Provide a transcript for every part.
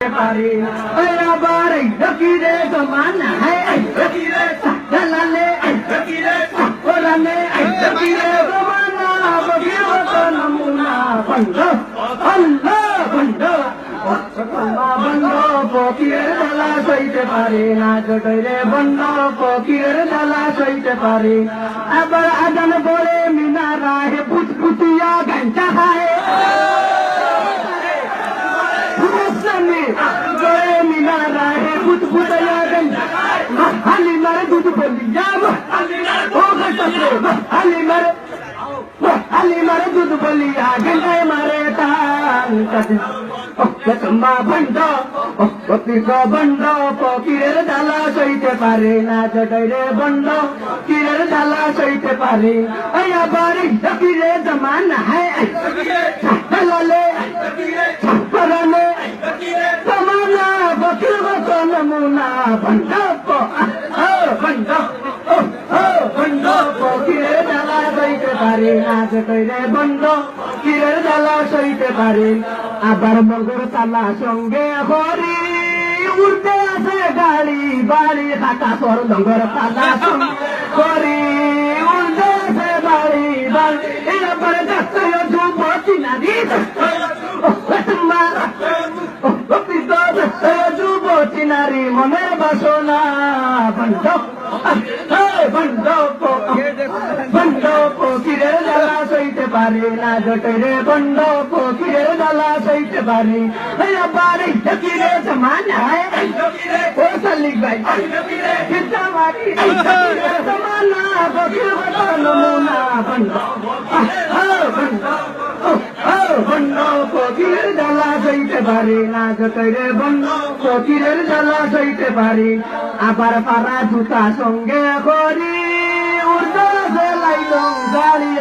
পারে ওই আবার এই ফকিরে জমানা হ্যাঁ এই ফকিরে জালালে এই ফকিরে কোরআনে এই ফকিরে জমানা ফকির মতো নমুনা বন্ধ আল্লাহ বন্ধ বন্ধ ফকিরের জ্বালা সইতে পারে না জটৈরে বন্ধ ফকিরের জ্বালা সইতে পারে আবার আজান বলে হালি মারে দুধ বলি যাব ও গসরে হালি মারে হালি মারে দুধ বলি গঙ্গায় মারে টান কাট কসমা বন্ধ পকির বন্ধ পকিরের জ্বালা সইতে পারে না জটাইরে বন্ধ কিরের জ্বালা সইতে পারে এই আবার ফকিরে জমানা হ্যাঁ পারে না জটাইরে বন্ধ কিরের জ্বালা সইতে পারে আবার মগর তালা সঙ্গে হরি উঠতে আছে গাড়ি বাড়ি খাটা সর লঙ্গর তালা সঙ্গে হরি উঠতে আছে বাড়ি বাড়ি এরপরে যাচ্ছে যুবতী নারী যুবতী নারী মনের পারে না জটরে বন্ধ ফকিরের জ্বালা বন্ধ। বন্ধ ফকিরের জ্বালা সইতে পারে। না জটরে বন্ধ, ফকিরের জ্বালা সইতে পারে। আবার পাড়া জুতা সঙ্গে করি উর্দা লাইলং গাড়ি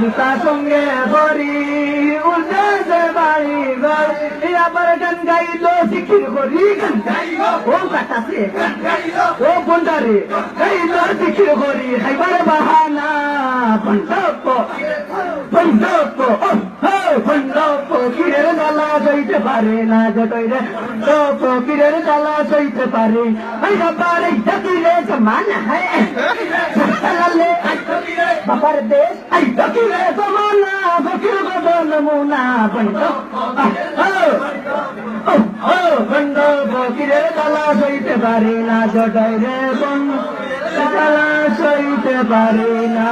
জুতা সঙ্গে করি উর্দা বাড়ি গাড়ি। আবার গান গাইল সিকির করি, গান গাইল। ও কাটাছে ও বন্ডারে গাইল সিকির করি। খাইবার বাহানা বন্ধপ বন্ধপ সইতে পারে না জটইরে তো কিরের জ্বালা সইতে পারে। এই বাবার এই কিরে জমানা হ্যাঁ। লালে বাবার দেশ এই কিরে জমানা, ফকির গদ নমুনা বন্ধ বন্ধ, ফকিরের জ্বালা সইতে পারে না জটইরে বন্ধ জ্বালা সইতে পারে না।